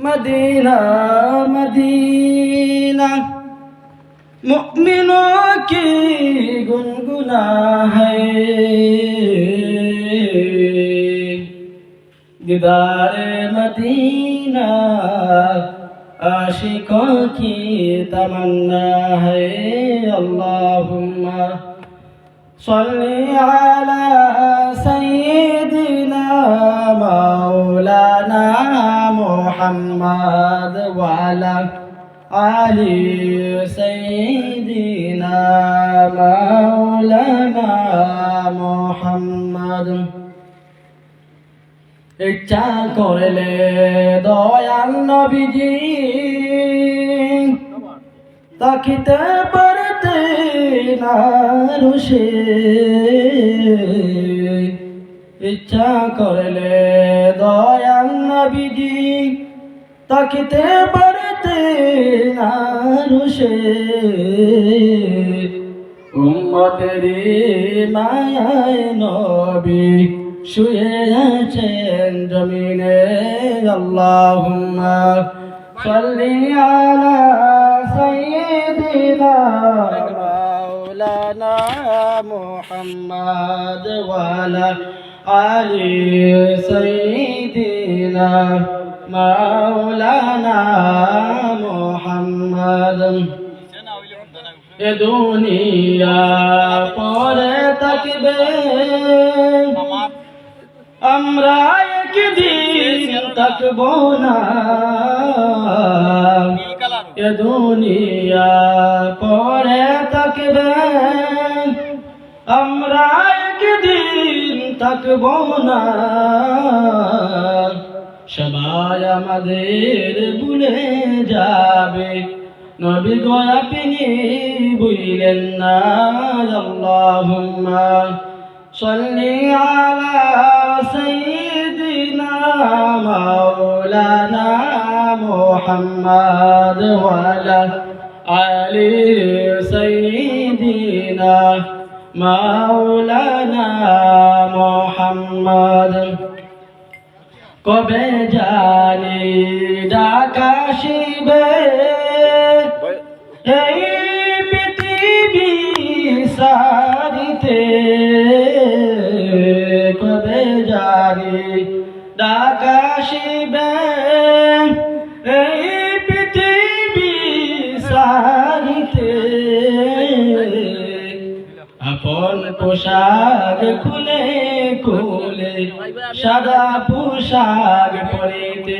Medina Medina मुमिनों की गुनगुना है दीदार मदीना आशिकों की तमन्ना है अल्लाहुम्मा सल्ली अला सय्यिदिना मौलाना محمد وعلى آل سيدنا مولانا محمد ইচ্ছা করলে দয়াল নবীজি তাকিতে পারতে না রুষে ইচ্ছা করলে দয়াল নবীজি তাকিতে পারতে না রুষে উম্মতেরি মায়ায় নবী শুয়ে আছেন জমিনে। আল্লাহুম্মা সাল্লি আলা সাইয়্যিদিনা মাওলানা মুহাম্মদ ওয়ালা আলি সাইয়্যিদিনা মাওলানা মুহাম্মদ এ দুনিয়া পরে থাকবে। আমরা একদিন থাকব না। এ দুনিয়া পরে থাকবে। আমরা একদিন থাকব না। সবাই আমাদের ভুলে যাবে। নবী গো আপনি বুঝলেন না, আল্লাহুম্মা সাল্লি আলা সাইয়্যিদিনা মাওলানা মুহাম্মদ ওয়ালা আলি সাইয়্যিদিনা মাওলানা মুহাম্মদ কবে জানি ডাকা শিবে? এই পৃথিবী সারিতে কবে জানি ডাকা শিবে? এই পৃথিবী সারিতে আপন পোশাক খুলে খুলে সাদা পোশাক পরিতে